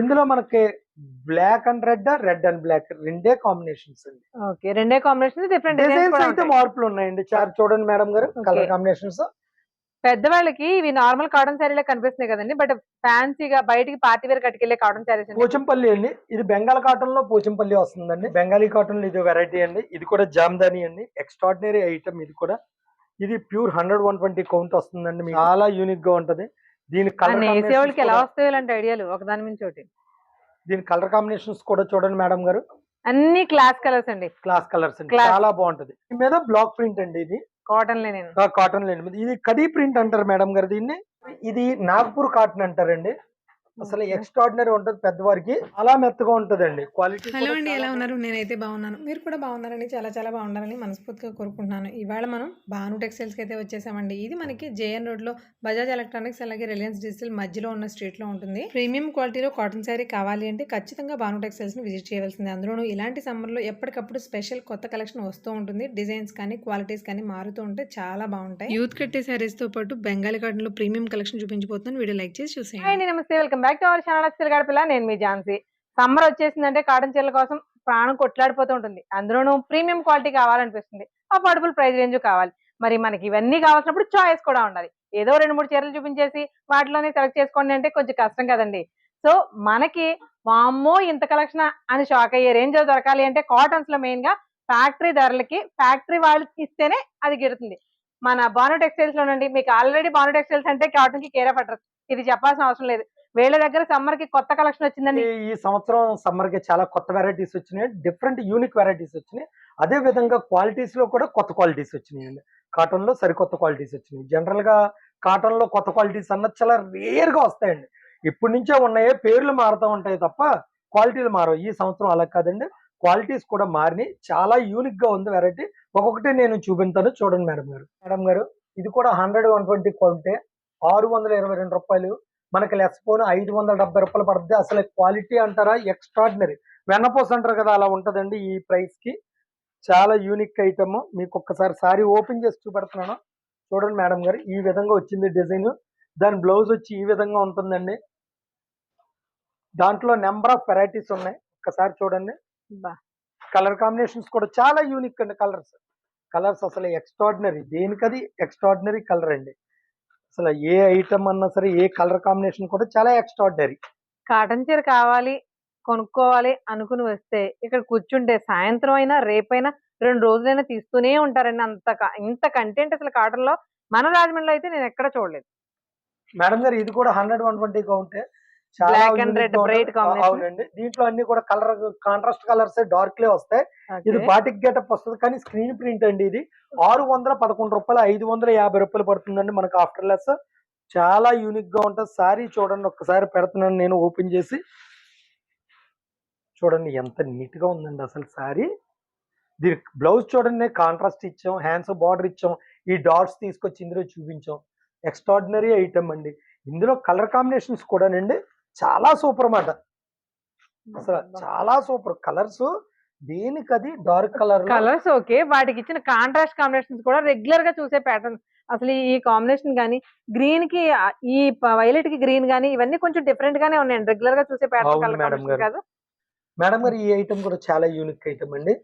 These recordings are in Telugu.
ఇందులో మనకి black and red red and black రెండే కాంబినేషన్స్ అండి. ఓకే రెండే కాంబినేషన్ డిఫరెంట్ డిజైన్స్ అయితే మార్పులు ఉన్నాయండి. చార్ చూడండి మేడం గారు. Colour combinations. పెద్దవాళ్ళకి ఇవి నార్మల్ కాటన్ శారీలో కనిపిస్తున్నాయి కదండి బట్ ఫ్యాన్సీగా బయటికి పార్టీ వేర్ కట్టుకెళ్ళే కాటన్ శారీస్ పోచంపల్లి అండి. ఇది బెంగాల్ కాటన్లో పోచంపల్లి వస్తుందండి. బెంగాలీ కాటన్లో ఇది వెరైటీ అండి. ఇది కూడా జామ్దాని అండి. ఎక్స్ట్రాడినరీ ఐటమ్ ఇది కూడా. ఇది pure hundred one twenty count వస్తుందండి. మీకు చాలా యూనిక్గా ఉంటది. దీని కలర్ ఎలా వస్తాయో ఇలాంటి ఐడియాలు ఒకదాని మించి ఒకటి దీని కలర్ కాంబినేషన్స్ కూడా చూడండి మేడం గారు. అన్ని క్లాస్ కలర్స్ అండి. క్లాస్ కలర్స్ అండి. చాలా బాగుంటది. దీని మీద బ్లాక్ ప్రింట్ అండి ఇది. కాటన్ లే నేను కాటన్ లేని ఇది కడీ ప్రింట్ అంటారు మేడం గారు దీన్ని. ఇది నాగ్పూర్ కాటన్ అంటారండి. అసలు ఎక్స్ట్రాడినరీ ఉంటది పెద్దవారికి. అలా మెత్తగా ఉంటదండి. క్వాలిటీ హలో అండి ఎలా ఉన్నారు? నేనైతే బాగున్నాను. మీరు కూడా బాగున్నారని చాలా చాలా బాగున్నారని మనస్ఫూర్తిగా కోరుకుంటున్నాను. ఇవాళ మనం భాను టెక్స్టైల్స్కి అయితే వచ్చేసామండి. ఇది మనకి జేఎన్ రోడ్లో బజాజ్ ఎలక్ట్రానిక్స్ అలాగే రిలయన్స్ డిజిటల్ మధ్యలో ఉన్న స్ట్రీట్లో ఉంటుంది. ప్రీమియం క్వాలిటీలో కాటన్ శారీ కావాలి అంటే ఖచ్చితంగా భాను టెక్స్టైల్స్ని విజిట్ చేయవలసింది. అందులోనూ ఇలాంటి సమ్మర్లో ఎప్పటికప్పుడు స్పెషల్ కొత్త కలెక్షన్ వస్తూ ఉంటుంది. డిజైన్స్ కానీ క్వాలిటీస్ కానీ మారుతూ ఉంటే చాలా బాగుంటాయి. యూత్ కట్టే శారీస్తో పాటు బెంగాలీ కాటన్లో ప్రీమియం కలెక్షన్ చూపించబోతున్నాను. వీడియో లైక్ చేసి చూసేయండి. అండి నమస్తే. Welcome back to our channel Akshara Gadapala నేను మీ ఝాన్సీ. సమ్మర్ వచ్చేసిందంటే కాటన్ చీరల కోసం ప్రాణం కొట్లాడిపోతూ ఉంటుంది. అందులోనూ ప్రీమియం క్వాలిటీ కావాలనిపిస్తుంది. అఫోర్డబుల్ ప్రైస్ రేంజ్ కావాలి. మరి మనకి ఇవన్నీ కావాల్సినప్పుడు చాయిస్ కూడా ఉండాలి. ఏదో రెండు మూడు చీరలు చూపించేసి వాటిలోనే సెలెక్ట్ చేసుకోండి అంటే కొంచెం కష్టం కదండి. సో మనకి వామ్మో ఇంత కలెక్షన్ అని షాక్ అయ్యే రేంజ్ దొరకాలి అంటే కాటన్స్లో మెయిన్గా ఫ్యాక్టరీ ధరలకి ఫ్యాక్టరీ వాళ్ళకి ఇస్తేనే అది గిడుతుంది మన బాను టెక్స్టైల్స్ లోనండి మీకు ఆల్రెడీ బాను టెక్స్టైల్స్ అంటే కాటన్కి కేర్ ఆఫ్ అడ్రస్ ఇది చెప్పాల్సిన అవసరం లేదు. వీళ్ళ దగ్గర సమ్మర్కి కొత్త కలెక్షన్ వచ్చిందండి. ఈ సంవత్సరం సమ్మర్కి చాలా కొత్త వెరైటీస్ వచ్చినాయి. డిఫరెంట్ యూనిక్ వెరైటీస్ వచ్చినాయి. అదే విధంగా క్వాలిటీస్లో కూడా కొత్త క్వాలిటీస్ వచ్చినాయండి. అండి కాటన్లో సరికొత్త క్వాలిటీస్ వచ్చినాయి. జనరల్గా కాటన్లో కొత్త క్వాలిటీస్ అన్నది చాలా రేర్గా వస్తాయండి. ఇప్పటి నుంచే ఉన్నాయే పేర్లు మారుతూ ఉంటాయి తప్ప క్వాలిటీలు మారవు. ఈ సంవత్సరం అలా కాదండి. క్వాలిటీస్ కూడా మారినాయి. చాలా యూనిక్గా ఉంది వెరైటీ ఒక్కొక్కటి నేను చూపించాను చూడండి మేడం గారు. మేడం గారు ఇది కూడా హండ్రెడ్ వన్ ట్వంటీ క్వాలిటీ ఆరు వందల ఇరవై రెండు రూపాయలు మనకి లెస్ ఫోన్ ఐదు వందల డెబ్బై రూపాయలు పడుతుంది అసలు క్వాలిటీ అంటారా? ఎక్స్ట్రాడినరీ. వెన్నపోస్ అంటారు కదా అలా ఉంటదండి ఈ ప్రైస్కి. చాలా యూనిక్ ఐటమ్. మీకు ఒక్కసారి సారీ ఓపెన్ చేసి చూపెడుతున్నాను. చూడండి మేడం గారు ఈ విధంగా వచ్చింది డిజైన్. దాని బ్లౌజ్ వచ్చి ఈ విధంగా ఉంటుందండి. దాంట్లో నెంబర్ ఆఫ్ వెరైటీస్ ఉన్నాయి. ఒక్కసారి చూడండి. కలర్ కాంబినేషన్స్ కూడా చాలా యూనిక్ అండి కలర్స్. కలర్స్ అసలు ఎక్స్ట్రాడినరీ. దేనికది? ఎక్స్ట్రాడినరీ కలర్ అండి. అసలు ఏ ఐటమ్ అన్నా సరే ఏ కలర్ కాంబినేషన్ కూడా చాలా ఎక్స్ట్రాడినరీ కాటన్ చీర కావాలి కొనుక్కోవాలి అనుకుని వస్తే ఇక్కడ కూర్చుంటే సాయంత్రం అయినా రేపైనా రెండు రోజులైనా తీస్తూనే ఉంటారండి అంత ఇంత కంటెంట్ అసలు కాటన్లో మన రాజమండ్రిలో అయితే నేను ఎక్కడ చూడలేదు. మేడం గారు ఇది కూడా హండ్రెడ్ వన్ ట్వంటీ కౌంటే And red, bright combination. అవునండి. దీంట్లో అన్ని కూడా కలర్ కాంట్రాస్ట్ కలర్స్ డార్క్ లే వస్తాయి. ఇది. బాటిక్ గెటప్ వస్తుంది కానీ స్క్రీన్ ప్రింట్ అండి ఇది. ఆరు వందల పదకొండు రూపాయలు ఐదు వందల యాభై రూపాయలు పడుతుందండి మనకు ఆఫ్టర్ లెస్ చాలా యూనిక్గా ఉంటుంది. సారీ చూడండి ఒక్కసారి పెడుతున్నాను నేను ఓపెన్ చేసి. చూడండి ఎంత నీట్గా ఉందండి అసలు సారీ దీనికి బ్లౌజ్ చూడండి కాంట్రాస్ట్ ఇచ్చాం హ్యాండ్స్ బార్డర్ ఇచ్చాం. ఈ డాట్స్ తీసుకొచ్చి ఇందులో చూపించాం. ఎక్స్ట్రాడినరీ ఐటమ్ అండి. ఇందులో కలర్ కాంబినేషన్స్ కూడానండి. చాలా సూపర్ అన్నమాట. అసలు చాలా super. Colours దేనికది? Dark colour colours okay. వాటికి ఇచ్చిన కాంట్రాస్ట్ కాంబినేషన్స్ కూడా రెగ్యులర్గా చూసే ప్యాటర్న్ అసలు ఈ కాంబినేషన్ గానీ గ్రీన్కి ఈ వైలెట్కి గ్రీన్ గానీ ఇవన్నీ కొంచెం డిఫరెంట్ గానే ఉన్నాయండి రెగ్యులర్గా చూసే ప్యాటర్న్. కాదు. మేడం గారు ఈ ఐటమ్ కూడా చాలా యూనిక్ ఐటమ్ అండి.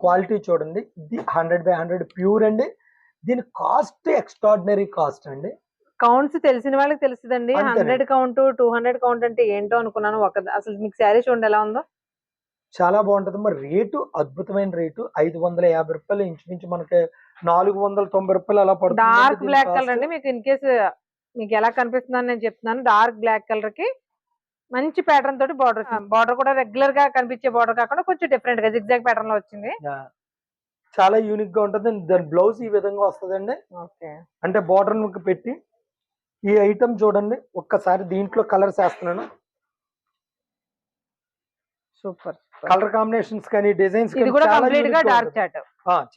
క్వాలిటీ చూడండి. ఇది హండ్రెడ్ బై హండ్రెడ్ ప్యూర్ అండి. దీని కాస్ట్ ఎక్స్ట్రాడినరీ కాస్ట్ అండి. కౌంట్స్ తెలిసిన వాళ్ళకి తెలుస్తుందండి. Hundred count two hundred count అంటే ఏంటో అనుకున్నాను. ఒక అసలు మీకు శారీ చూడండి ఎలా ఉందో. చాలా బాగుంటది. మరి రేటు అద్భుతమైన రేటు. ఐదు వందల యాభై రూపాయలు ఇంచుమించు మనకి నాలుగు వందల తొంభై రూపాయలు అలా పడుతుంది డార్క్ బ్లాక్ కలర్ అండి మీకు ఇన్ కేస్ మీకు ఎలా కనిపిస్తుందని నేను చెప్తున్నాను. డార్క్ బ్లాక్ కలర్కి మంచి ప్యాటర్న్ తోటి బార్డర్ బార్డర్ కూడా రెగ్యులర్గా కనిపించే బార్డర్ కాకుండా కొంచెం డిఫరెంట్గా జిగ్జాగ్ ప్యాటర్న్లో వచ్చింది. చాలా యూనిక్గా ఉంటుంది. దాని బ్లౌజ్ ఈ విధంగా వస్తుందండి. ఓకే. అంటే బార్డర్ పెట్టి ఈ ఐటమ్ చూడండి. ఒక్కసారి దీంట్లో కలర్స్ వేస్తున్నాను. సూపర్ కలర్ కాంబినేషన్స్ కానీ డిజైన్స్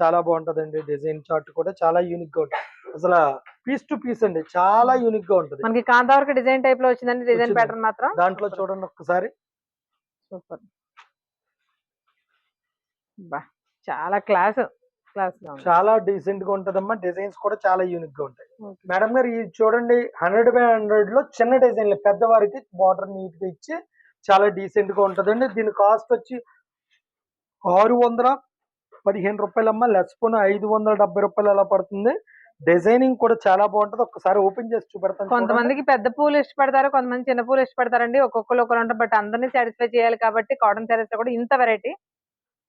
చాలా బాగుంటదండి. డిజైన్ చార్ట్ కూడా చాలా యూనిక్గా ఉంటుంది. అసలు పీస్ టు పీస్ అండి. చాలా యూనిక్గా ఉంటది. మనకి కాంతావరకు డిజైన్ టైప్లో వచ్చిందండి. డిజైన్. ప్యాటర్న్ మాత్రం. దాంట్లో చూడండి ఒక్కసారి. సూపర్ బా చాలా క్లాస్ చాలా డీసెంట్గా ఉంటదమ్మా. డిజైన్స్ కూడా చాలా యూనిక్గా ఉంటాయి. మేడం గారు ఇది చూడండి హండ్రెడ్ బై హండ్రెడ్లో చిన్న డిజైన్లు. పెద్దవారికి బార్డర్ నీట్గా ఇచ్చి చాలా డీసెంట్గా ఉంటదండి. దీని కాస్ట్ వచ్చి ఆరు వందల పదిహేను రూపాయలమ్మా. లెస్ పోను ఐదు వందల డెబ్బై రూపాయలు అలా పడుతుంది. డిజైనింగ్ కూడా చాలా బాగుంటది. ఒక్కసారి ఓపెన్ చేసి చూపెడతాను. కొంతమందికి పెద్ద పూలు ఇష్టపడతారు కొంతమంది చిన్న పూలు ఇష్టపడతారండి. ఒక్కొక్కరు ఒకరు ఉంటారు. బట్ అందరినీ సాటిస్ఫై చేయాలి కాబట్టి కాటన్ సారీస్లో కూడా ఇంత వెరైటీ.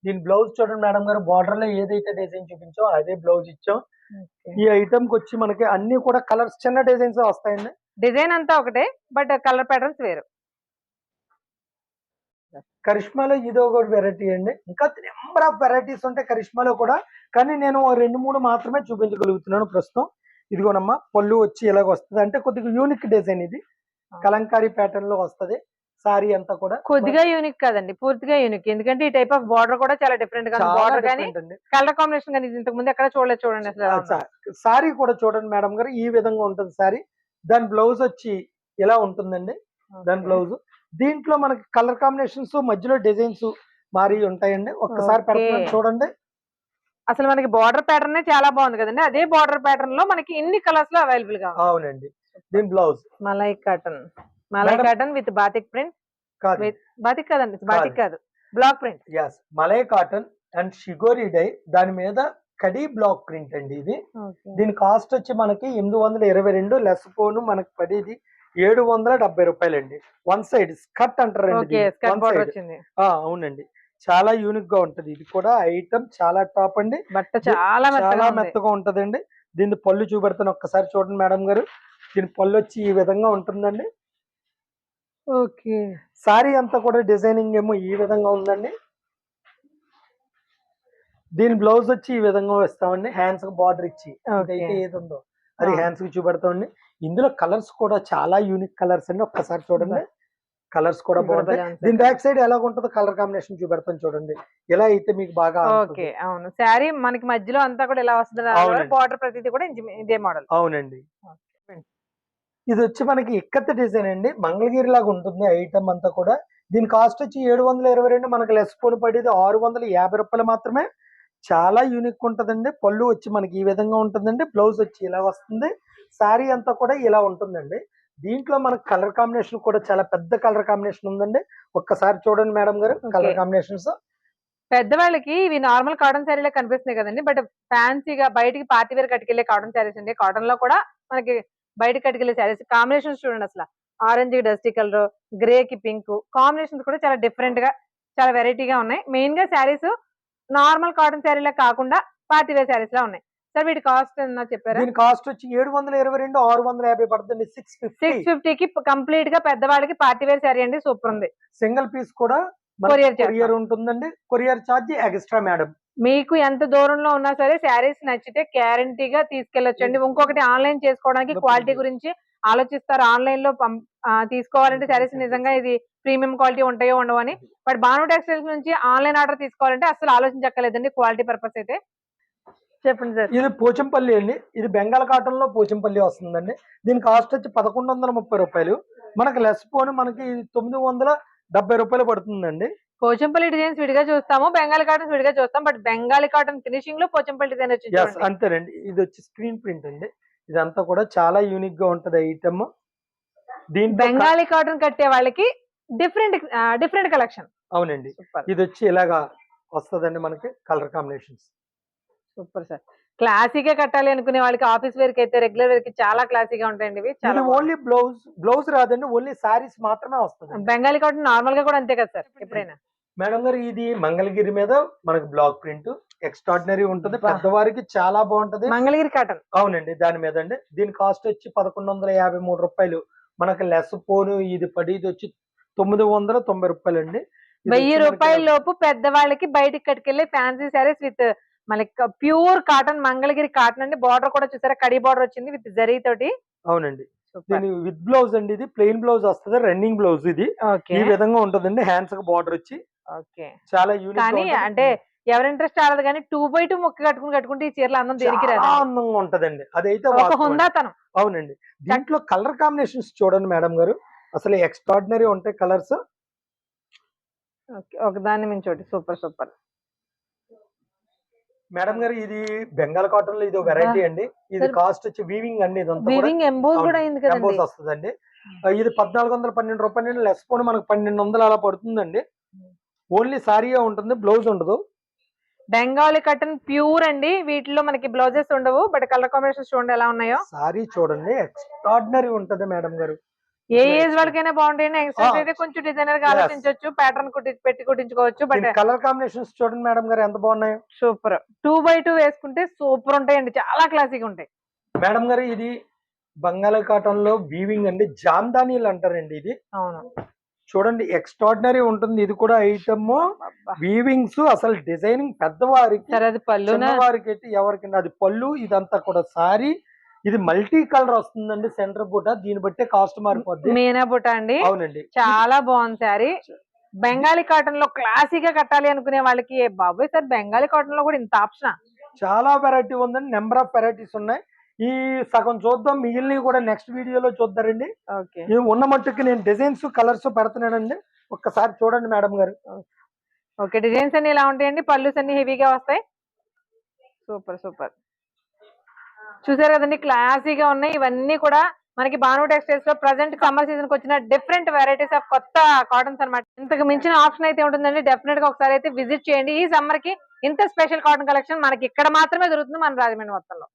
దీని బ్లౌజ్ చూడండి మేడం గారు బార్డర్లో ఏదైతే డిజైన్ చూపించాం అదే బ్లౌజ్ ఇచ్చాం. ఈ ఐటమ్కి వచ్చి మనకి అన్ని కూడా కలర్స్ చిన్న డిజైన్స్ వస్తాయండి? డిజైన్ అంతా ఒకటే బట్ కలర్ ప్యాటర్న్స్ వేరు. కరిష్మాలో ఇది ఒక వెరైటీ అండి. ఇంకా నెంబర్ ఆఫ్ వెరైటీస్ ఉంటాయి కరిష్మాలో కూడా కానీ నేను రెండు మూడు మాత్రమే చూపించగలుగుతున్నాను ప్రస్తుతం. ఇదిగోనమ్మా పళ్ళు వచ్చి ఇలాగ వస్తుంది అంటే కొద్దిగా యూనిక్ డిజైన్ ఇది. కలంకారీ ప్యాటర్న్లో వస్తది. సారీ అంతా కూడా కొద్దిగా యూనిక్ కాదండి పూర్తిగా యూనిక్ ఎందుకంటే ఈ టైప్ ఆఫ్ బార్డర్ కూడా చాలా డిఫరెంట్గా బార్డర్ కానీ కలర్ కాంబినేషన్ కానీ ఇంతకు ముందు ఎక్కడ చూడలేదు చూడండి అసలు. సారీ కూడా చూడండి మేడం గారు ఈ విధంగా ఉంటుంది సారీ. దాని బ్లౌజ్ వచ్చి ఇలా ఉంటుందండి దాని. బ్లౌజ్ దీంట్లో మనకి కలర్ కాంబినేషన్స్ మధ్యలో డిజైన్స్ మారి ఉంటాయండి. ఒక్కసారి చూడండి. అసలు మనకి బార్డర్ ప్యాటర్న్ చాలా బాగుంది కదండి. అదే బార్డర్ ప్యాటర్న్లో మనకి ఇన్ని కలర్స్లో అవైలబుల్గా అవునండి. దీని blouse malai cotton malai cotton with batik print కాదు. బాతిక్ కాదండి బాతిక్ కాదు. Block print. Yes malai cotton and shibori dye దాని మీద కడీ బ్లాక్ ప్రింట్ అండి ఇది. దీని కాస్ట్ వచ్చి మనకి ఎనిమిది వందల ఇరవై రెండు లెస్ పోను మనకి పడేది ఏడు వందల డెబ్బై రూపాయలు అండి వన్ సైడ్ స్కర్ట్ అంటారండి అవునండి. చాలా యూనిక్గా ఉంటది. ఇది కూడా ఐటమ్ చాలా టాప్ అండి. బట్ట చాలా. మెత్తగా ఉంటదండి. దీని పళ్ళు చూపెడతాను ఒక్కసారి చూడండి మేడం గారు. దీని పళ్ళు వచ్చి ఈ విధంగా ఉంటుందండి. ఓకే. సారీ అంతా కూడా డిజైనింగ్ ఏమో ఈ విధంగా ఉందండి. దీని బ్లౌజ్ వచ్చి ఈ విధంగా వేస్తామండి. హ్యాండ్స్ బార్డర్ ఇచ్చి. ఏది ఉందో అది. హ్యాండ్స్కి చూపెడతామండి. ఇందులో కలర్స్ కూడా చాలా యూనిక్ కలర్స్ అండి. ఒక్కసారి చూడండి. కలర్స్ కూడా బాగుంటాయి. దీని బ్యాక్ సైడ్ ఎలా ఉంటుందో కలర్ కాంబినేషన్ చూపెడతాను చూడండి. ఎలా అయితే మీకు బాగా ఓకే. అవును. శారీ మనకి మధ్యలో అంతా కూడా ఇలా వస్తుంది. బార్డర్ ప్రతిదీ కూడా ఇదే మోడల్ అవునండి. ఇది వచ్చి మనకి ఇక్కత్ డిజైన్ అండి. మంగళగిరి లాగా ఉంటుంది ఐటమ్ అంతా కూడా. దీని కాస్ట్ వచ్చి ఏడు వందల ఇరవై రెండు మనకి లెస్ పోను పడేది ఆరు వందల యాభై రూపాయలు మాత్రమే. చాలా యూనిక్ ఉంటుందండి. పళ్ళు వచ్చి మనకి ఈ విధంగా ఉంటుందండి. బ్లౌజ్ వచ్చి ఇలా వస్తుంది. శారీ అంతా కూడా ఇలా ఉంటుందండి. దీంట్లో మనకి కలర్ కాంబినేషన్ కూడా చాలా పెద్ద కలర్ కాంబినేషన్ ఉందండి. ఒక్కసారి చూడండి మేడం గారు కలర్. కాంబినేషన్స్ పెద్దవాళ్ళకి ఇవి నార్మల్ కాటన్ శారీలో కనిపిస్తున్నాయి కదండి. బట్ ఫ్యాన్సీగా బయటికి పార్టీ వేర్ కట్టుకెళ్ళే కాటన్ శారీస్ అండి. కాటన్లో కూడా మనకి బయటకి కట్టుకెళ్ళే శారీస్ కాంబినేషన్స్ చూడండి అసలు. ఆరెంజ్ డస్టీ కలర్ గ్రే కి పింక్ కాంబినేషన్స్ కూడా చాలా డిఫరెంట్గా చాలా వెరైటీగా ఉన్నాయి. మెయిన్గా శారీస్ నార్మల్ కాటన్ శారీలా కాకుండా పార్టీ వేర్ శారీస్ లా ఉన్నాయి. సార్ వీటి కాస్ట్ చెప్పారా? దీని కాస్ట్ వచ్చి ఏడు వందల ఇరవై రెండు ఆరు వందల యాభై పడుతుంది. సిక్స్ ఫిఫ్టీ సిక్స్ ఫిఫ్టీకి కంప్లీట్గా పెద్దవాళ్ళకి పార్టీ వేర్ శారీ అండి. సూపర్ ఉంది. సింగిల్ పీస్ కూడా చేస్తాం. కొరియర్ ఉంటుందండి. కొరియర్ ఛార్జ్ ఎక్స్ట్రా మేడం మీకు ఎంత దూరంలో ఉన్నా సరే శారీస్ నచ్చితే గ్యారంటీగా తీసుకెళ్ళొచ్చండి ఇంకొకటి ఆన్లైన్ చేసుకోవడానికి క్వాలిటీ గురించి ఆలోచిస్తారు. ఆన్లైన్లో తీసుకోవాలంటే శారీస్ నిజంగా ఇది ప్రీమియం క్వాలిటీ ఉంటాయో ఉండవు అని. బట్ బాను టెక్స్టైల్స్ నుంచి ఆన్లైన్ ఆర్డర్ తీసుకోవాలంటే అసలు ఆలోచించక్కర్లేదండి క్వాలిటీ పర్పస్ అయితే. చెప్పండి సార్. ఇది పోచంపల్లి అండి. ఇది బెంగాల్ కాటన్లో పోచంపల్లి వస్తుందండి. దీని కాస్ట్ వచ్చి పదకొండు వందల ముప్పై రూపాయలు. మనకి లెస్ పోను మనకి తొమ్మిది వందల డెబ్బై రూపాయలు పడుతుందండి. పోచంపల్లి డిజైన్స్ విడిగా చూస్తాము బెంగాలీ కాటన్స్ విడిగా చూస్తాం బట్ బెంగాలీ కాటన్ ఫినిషింగ్లో పోచంపల్లి డిజైన్ వచ్చి ఎస్ చూడండి. అంతేనండి. ఇది వచ్చి స్క్రీన్ ప్రింట్ అండి. ఇదంతా కూడా చాలా యూనిక్గా ఉంటది ఐటమ్ క- బెంగాలీ కాటన్ కట్టే వాళ్ళకి డిఫరెంట్ డిఫరెంట్ కలెక్షన్ అవునండి. ఇది వచ్చి ఇలాగా వస్తదండి మనకి కలర్ కాంబినేషన్స్ సూపర్ సార్ క్లాసీగా కట్టాలి అనుకునే వాళ్ళకి ఆఫీస్ వేర్కి అయితే రెగ్యులర్ వేర్కి చాలా క్లాసీగా ఉంటాయండి ఇవి. ఓన్లీ బ్లౌజ్ బ్లౌజ్ రాదండి ఓన్లీ సారీస్ మాత్రమే వస్తుంది. బెంగాలీ కాటన్ నార్మల్గా కూడా అంతే కదా సార్ ఎప్పుడైనా? మేడం గారు ఇది మంగళగిరి మీద మనకి బ్లాక్ ప్రింట్ ఎక్స్ట్రాడినరీ ఉంటుంది. పెద్దవారికి చాలా బాగుంటది. మంగళగిరి కాటన్. అవునండి దాని మీద అండి. దీని కాస్ట్ వచ్చి పదకొండు వందల యాభై మూడు రూపాయలు. మనకి లెస్ పోను ఇది పడి ఇది వచ్చి తొమ్మిది వందల తొంభై రూపాయలు అండి వెయ్యి రూపాయల లోపు పెద్దవాళ్ళకి బయటికి కట్టుకెళ్ళే ఫ్యాన్సీ శారీస్ విత్ మనకి ప్యూర్ కాటన్ మంగళగిరి కాటన్ అండి. బార్డర్ కూడా చూసారా? కడి బార్డర్ వచ్చింది విత్ జరీ తోటి. అవునండి. దీని విత్ బ్లౌజ్ అండి ఇది. ప్లెయిన్ బ్లౌజ్ వస్తుంది. రన్నింగ్ బ్లౌజ్ ఇది. ఈ విధంగా ఉంటుందండి. హ్యాండ్స్కి బార్డర్ వచ్చి ఓకే. చాలా యూనిక్ కానీ అంటే ఎవరి ఇంట్రెస్ట్ ఆడదు కానీ టూ బై టూ ముక్క కట్టుకుని కట్టుకుంటే ఈ చీరలు అందం దేనికి రాదు. అందంగా ఉంటదండి. అదైతే. హుందాతనం. అవునండి. దీంట్లో కలర్ కాంబినేషన్స్ చూడండి మేడం గారు. అసలు ఎక్స్ట్రాడినరీ ఉంటాయి కలర్స్ ఓకే. ఒక దాన్ని మించి ఒకటి. Super super. మేడం గారు ఇది బెంగాల్ కాటన్లో ఇది వెరైటీ అండి. ఇది. కాస్ట్ వచ్చి వీవింగ్ అండి వీవింగ్ ఎంబోస్ కూడా అయింది కదండి. ఎంబోస్ వస్తుందండి. ఇది పద్నాలుగు వందల పన్నెండు రూపాయలు లెస్ పోని మనకు పన్నెండు వందలు అలా పడుతుందండి. ఓన్లీ సారీయే ఉంటుంది బ్లౌజ్ ఉండదు. బెంగాలీ కటన్ ప్యూర్ అండి. వీటిలో మనకి బ్లౌజెస్ ఉండవు బట్ కలర్ కాంబినేషన్స్ చూడండి ఎలా ఉన్నాయో. సారీ చూడండి ఎక్స్ట్రాడినరీ ఉంటది మేడం గారు. ఏ ఏజ్ వాళ్ళకైనా. అయితే కొంచెం డిజైనర్గా. ఆలోచించవచ్చు ప్యాటర్న్ కుట్టి పెట్టి కుట్టించుకోవచ్చు బట్ కలర్ కాంబినేషన్స్ చూడండి మేడం గారు ఎంత బాగున్నాయో. సూపర్. టూ బై టూ వేసుకుంటే సూపర్ ఉంటాయండి. చాలా క్లాసిక్ ఉంటాయి. మేడం గారు ఇది బంగాళాఖాతం లో వీవింగ్ అండి. జామ్దానీలు అంటారండి ఇది. అవును. చూడండి ఎక్స్ట్రాడినరీ ఉంటుంది. ఇది కూడా ఐటమ్. వీవింగ్స్ అసలు డిజైనింగ్ పెద్దవారికి సరే చిన్నవారికి అయితే ఎవరికైనా అది పళ్ళు ఇదంతా కూడా సారీ. ఇది మల్టీ కలర్ వస్తుందండి సెంటర్ బూట దీన్ని బట్టే కాస్ట్ మారిపోద్ది. మీనా బుట్ట అండి? అవునండి. చాలా బాగుంది శారీ. బెంగాలీ కాటన్లో క్లాసీగా కట్టాలి అనుకునే వాళ్ళకి ఏ బాబోయ్ సార్ బెంగాలీ కాటన్లో కూడా ఇంత ఆప్షన్ చాలా వెరైటీ ఉందండి. నెంబర్ ఆఫ్ వెరైటీస్ ఉన్నాయి. ఈ సగం చూద్దాం మిగిలినవి కూడా నెక్స్ట్ వీడియోలో చూద్దారండి. ఓకే. ఈ ఉన్న మట్టుకి నేను డిజైన్స్ కలర్స్ పెడుతున్నానండి. ఒక్కసారి చూడండి మేడం గారు. ఓకే డిజైన్స్ అన్ని ఇలా ఉంటాయండి? పళ్ళుస్ అన్ని హెవీగా వస్తాయి? Super super. చూసారు కదండి క్లాసీగా ఉన్నాయి. ఇవన్నీ కూడా మనకి బాను టెక్స్టైల్స్లో ప్రజెంట్ సమ్మర్ సీజన్కి వచ్చిన డిఫరెంట్ వెరైటీస్ ఆఫ్ కొత్త కాటన్స్ అన్నమాట. ఇంతకు మించిన ఆప్షన్ అయితే ఉంటుందండి. డెఫినెట్గా ఒకసారి అయితే విజిట్ చేయండి. ఈ సమ్మర్కి ఇంత స్పెషల్ కాటన్ కలెక్షన్ మనకి ఇక్కడ మాత్రమే దొరుకుతుంది మన రాజమండ్రి మొత్తంలో.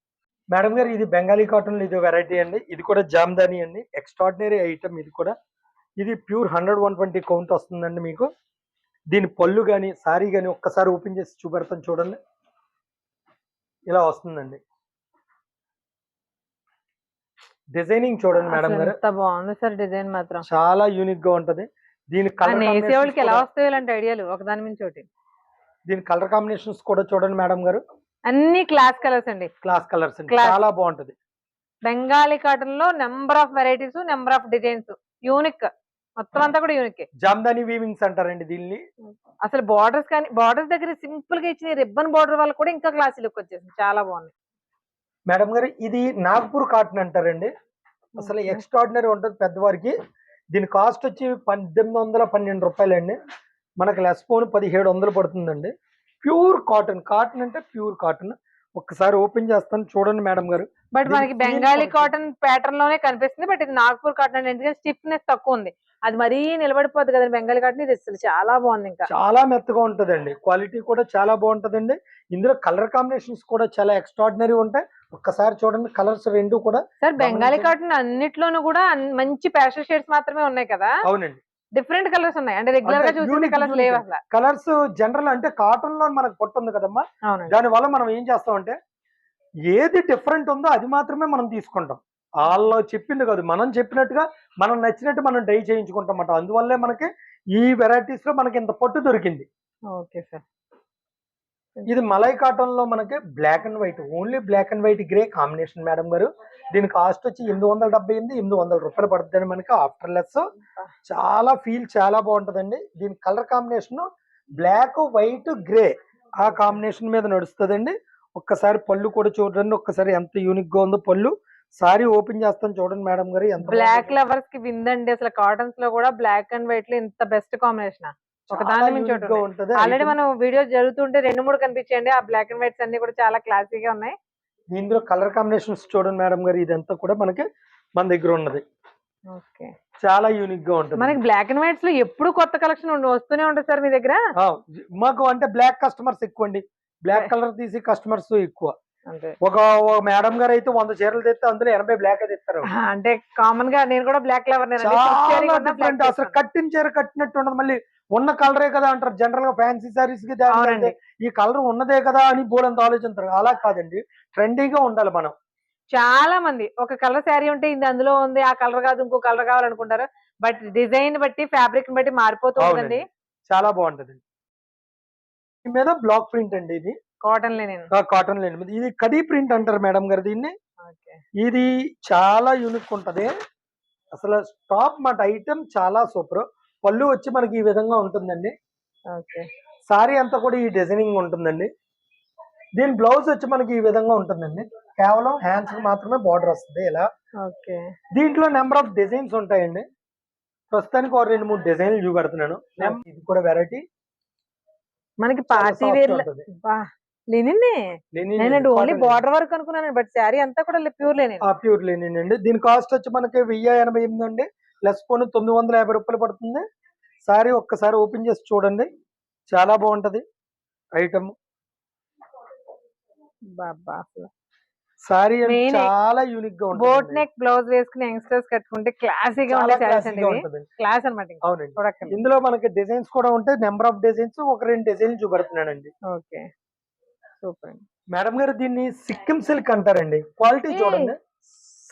మేడం గారు ఇది బెంగాలీ కాటన్ ఇది వెరైటీ అండి. ఇది కూడా జామ్దాని అండి. ఎక్స్ట్రాడినరీ ఐటమ్ ఇది కూడా. ఇది pure hundred one twenty count వస్తుందండి మీకు. దీని పళ్ళు కానీ సారీ కానీ ఒక్కసారి ఓపెన్ చేసి చూపెడతాను చూడండి. ఇలా వస్తుందండి. డిజైనింగ్ చూడండి మేడం గారు. బాగుంది సార్ డిజైన్ మాత్రం. చాలా యూనిక్గా ఉంటది. దీని వాళ్ళకి ఎలా కలర్ వస్తాయో ఇలాంటి ఐడియాలు ఒకదాని మించి ఒకటి. దీని కలర్ కాంబినేషన్స్ కూడా చూడండి మేడం గారు. అన్ని క్లాస్ కలర్స్ అండి. క్లాస్ కలర్స్ అండి. Class. చాలా బాగుంటది. బెంగాలీ కాటన్లో number of varieties number of designs. Unique. మొత్తం అంతా కూడా యూనిక్. జామ్దాని వీవింగ్స్ అంటారండి దీన్ని. అసలు బార్డర్స్ కానీ బార్డర్స్ దగ్గర సింపుల్గా ఇచ్చిన రిబ్బన్ బార్డర్ వల్ల కూడా ఇంకా క్లాసీ లుక్ వచ్చేసింది. చాలా బాగుంది. మేడం గారు ఇది నాగ్పూర్ కాటన్ అంటారండి. అసలు. ఎక్స్ట్రాడినరీ ఉంటుంది పెద్దవారికి. దీని కాస్ట్ వచ్చి పద్దెనిమిది వందల పన్నెండు రూపాయలు అండి మనకి లెస్ ఫోన్ పదిహేడు వందలు పడుతుందండి. Pure cotton. కాటన్ అంటే ప్యూర్ కాటన్. ఒక్కసారి ఓపెన్ చేస్తాను. చూడండి మేడం గారు. బట్ మనకి బెంగాలీ కాటన్. ప్యాటర్న్లోనే కనిపిస్తుంది. బట్ ఇది నాగ్పూర్ కాటన్ అంటే ఎందుకంటే స్టిఫ్నెస్ తక్కువ ఉంది. అది మరీ నిలబడిపోద్ది కదా బెంగాలీ కాటన్. ఇది అసలు చాలా బాగుంది ఇంకా. చాలా మెత్తగా ఉంటదండి. క్వాలిటీ కూడా చాలా బాగుంటదండి. ఇందులో కలర్ కాంబినేషన్స్ కూడా చాలా ఎక్స్ట్రాడినరీ ఉంటాయి. ఒక్కసారి చూడండి కలర్స్ రెండు కూడా సార్ బెంగాలీ. కాటన్ అన్నిట్లోనూ కూడా మంచి ప్యాషన్ షేడ్స్ మాత్రమే ఉన్నాయి కదా? అవునండి. డిఫరెంట్ కలర్స్ ఉన్నాయి. అంటే రెగ్యులర్గా అంటే చూసిన కలర్స్. లేవు అసలు. కలర్స్ జనరల్ అంటే కాటన్లో మనకు పొట్టుంది కదమ్మా. అవునండి. దాని వల్ల మనం ఏం చేస్తామంటే ఏది డిఫరెంట్ ఉందో అది మాత్రమే మనం తీసుకుంటాం. వాళ్ళు చెప్పింది కాదు మనం చెప్పినట్టుగా మనం నచ్చినట్టు మనం డై చేయించుకుంటాం అన్నమాట. అందువల్లే మనకి ఈ వెరైటీస్లో మనకి ఇంత పొట్టు దొరికింది. Okay sir. ఇది మలై కాటన్లో మనకి black and white only black and white grey combination madam గారు. దీని కాస్ట్ వచ్చి ఎనిమిది వందల డెబ్బై ఎనిమిది ఎనిమిది వందల రూపాయలు పడుతుంది మనకి. ఆఫ్టర్ లెస్ చాలా ఫీల్ చాలా బాగుంటదండి. దీని colour combination black white grey ఆ కాంబినేషన్ మీద నడుస్తుందండి. ఒక్కసారి పళ్ళు కూడా చూడండి. ఒక్కసారి ఎంత యూనిక్గా ఉందో పళ్ళు. సారీ ఓపెన్ చేస్తాను చూడండి మేడం గారు. ఎంత బ్లాక్. లవర్స్కి విందండి అసలు కాటన్స్లో కూడా బ్లాక్ అండ్ వైట్లో ఇంత బెస్ట్ కాంబినేషన్ ఉంటది. ఆల్రెడీ మనం వీడియో జరుగుతుంటే రెండు మూడు కనిపించండి ఆ బ్లాక్ అండ్ వైట్స్ అన్ని కూడా చాలా క్లాసీగా ఉన్నాయి. ఇందులో కలర్ కాంబినేషన్స్ చూడండి మేడం గారు. ఇదంతా కూడా మనకి మన దగ్గర ఉన్నది. ఓకే. చాలా యూనిక్గా ఉంటుంది. మనకి బ్లాక్ అండ్ వైట్స్లో ఎప్పుడు కొత్త కలెక్షన్ వస్తూనే ఉంటుంది సార్ మీ దగ్గర? మాకు అంటే బ్లాక్ కస్టమర్స్ ఎక్కువ అండి బ్లాక్ కలర్ తీసి కస్టమర్స్ ఎక్కువ. ఒక మేడం గారు అయితే వంద చీరలు తెస్తే అందులో ఎనభై బ్లాక్ తెస్తారు అంటే కామన్గా నేను కూడా బ్లాక్ లవర్ అసలు కట్టిన చీర కట్టినట్టు ఉండదు. మళ్ళీ ఉన్న కలరే కదా అంటారు. జనరల్గా ఫ్యాన్సీ సారీస్కి ఈ కలర్ ఉన్నదే కదా అని బోలంత ఆలోచిస్తారు. అలా కాదండి. ట్రెండీగా ఉండాలి మనం. చాలా మంది ఒక కలర్ శారీ ఉంటే ఇది అందులో ఉంది ఆ కలర్ కాదు ఇంకో కలర్ కావాలనుకుంటారు. బట్ డిజైన్ బట్టి ఫ్యాబ్రిక్ బట్టి మారిపోతూ అవునండి. చాలా బాగుంటది మీద బ్లాక్ ప్రింట్ అండి ఇది. కాటన్ లే నేను. కాటన్ లేని మీద ఇది కడీ ప్రింట్ అంటారు మేడం గారు దీన్ని. ఇది చాలా యూనిక్ ఉంటది. అసలు టాప్ మాట ఐటమ్ చాలా సూపర్. పళ్ళు వచ్చి మనకి ఈ విధంగా ఉంటుందండి. ఓకే. సారీ అంతా కూడా ఈ డిజైనింగ్ ఉంటుందండి. దీని బ్లౌజ్ వచ్చి మనకి ఈ విధంగా ఉంటుందండి. కేవలం హ్యాండ్స్ మాత్రమే బార్డర్ వస్తుంది ఇలా. ఓకే. దీంట్లో నెంబర్ ఆఫ్ డిజైన్స్ ఉంటాయండి. ప్రస్తుతానికి ఒక రెండు మూడు డిజైన్లు చూపెడుతున్నాను. ఇది కూడా వెరైటీ. మనకి పార్టీ వేర్ లెనిన్ నేనండి ఓన్లీ. బార్డర్ వర్క్ అనుకున్నాను బట్ శారీ అంతా కూడా ప్యూర్ లెనిన్. ఆ ప్యూర్ లెనిన్ అండి. దీని కాస్ట్ వచ్చి మనకి వెయ్యి ఎనభై ఎనిమిది అండి. ప్లస్ పోను తొమ్మిది వందల యాభై రూపాయలు పడుతుంది. సారీ ఒక్కసారి ఓపెన్ చేసి చూడండి. చాలా బాగుంటది ఐటమ్ బాబా సారీ చాలా యూనిక్గా బోట్ ఉంటుంది నెక్ బ్లౌజ్ వేసుకుని యంగ్స్టర్స్ కట్టుకుంటే క్లాసీగా ఉండే శారీస్ అండి క్లాస్ అనమాట అవునండి. ఇందులో మనకి డిజైన్స్ కూడా ఉంటాయి. నెంబర్ ఆఫ్ డిజైన్స్ ఒక రెండు డిజైన్లు చూపెడుతున్నానండి. ఓకే. సూపర్. మేడం గారు దీన్ని సిక్కిం సిల్క్ అంటారండి. క్వాలిటీ. చూడండి.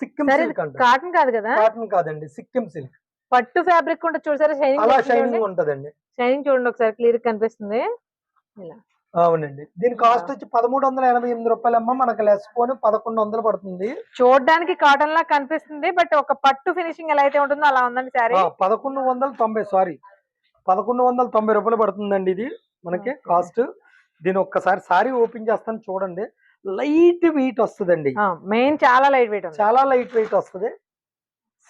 సిక్కిం సరే, సిల్క్. అంటారు కాటన్ కాదు కదా? కాటన్ కాదండి సిక్కిం సిల్క్. పట్టు ఫ్యాబ్రిక్ ఉంటుంది చూసారా? అలా షైనింగ్ షైనింగ్ ఉంటదండి. షైనింగ్ చూడండి ఒకసారి క్లియర్ కనిపిస్తుంది. ఇలా. అవునండి. దీని కాస్ట్ వచ్చి పదమూడు వందల ఎనభై ఎనిమిది రూపాయలమ్మ మనకి లెస్ పోను పదకొండు వందలు పడుతుంది. చూడడానికి కాటన్ లా కనిపిస్తుంది. బట్ ఒక పట్టు ఫినిషింగ్ ఎలా అయితే ఉంటుందో అలా ఉందండి ఆ, పదకొండు వందల తొంభై సారీ. పదకొండు వందల తొంభై రూపాయలు పడుతుందండి ఇది మనకి. కాస్ట్. దీని ఒక్కసారి సారీ ఓపెన్ చేస్తాను చూడండి. లైట్ వెయిట్ వస్తుందండి. మెయిన్ చాలా లైట్ వెయిట్ చాలా లైట్ వెయిట్ వస్తుంది.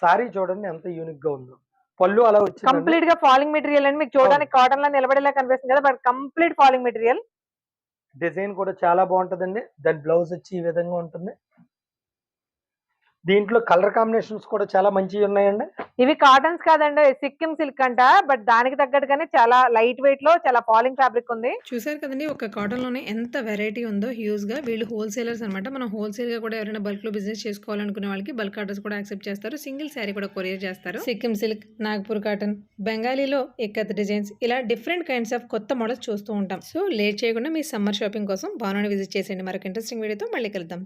సారీ చూడండి ఎంత యూనిక్గా ఉందో. పళ్ళు అలా వచ్చింది కంప్లీట్గా ఫాలింగ్ మెటీరియల్ అండి. మీకు చూడడానికి కాటన్ లా నిలబడేలా కనిపిస్తుంది కదా but complete falling material. Design కూడా చాలా బాగుంటదండి. దాని బ్లౌజ్ వచ్చి ఈ విధంగా ఉంటుంది. దీంట్లో కలర్ కాంబినేషన్స్ కూడా చాలా మంచివి ఉన్నాయండి. ఇవి కాటన్స్ కాదండి సిక్కిం సిల్క్ అంట. బట్ దానికి తగ్గట్టుగానే చాలా లైట్ వెయిట్లో చాలా ఫాలింగ్ ఫ్యాబ్రిక్ ఉంది. చూసారు కదండి ఒక కాటన్లోనే ఎంత వెరైటీ ఉందో హ్యూజ్గా వీళ్ళు హోల్సేలర్స్ అనమాట మనం హోల్సేల్గా కూడా ఎవరైనా బల్క్లో బిజినెస్ చేసుకోవాలనుకునే వాళ్ళకి బల్క్ ఆర్డర్స్ కూడా యాక్సెప్ట్ చేస్తారు. సింగిల్ శారీ కూడా కొరియర్ చేస్తారు. సిక్కిం సిల్క్ నాగ్పూర్ కాటన్ బెంగాలీలో ఇక్కత్ డిజైన్స్ ఇలా డిఫరెంట్ కైండ్స్ ఆఫ్ కొత్త మోడల్స్ చూస్తూ ఉంటాం. సో లేట్ చేయకుండా మీ సమ్మర్ షాపింగ్ కోసం భావనని విజిట్ చేసేయండి. మరొక ఇంట్రెస్టింగ్ వీడియోతో మళ్ళీ కలుద్దాం.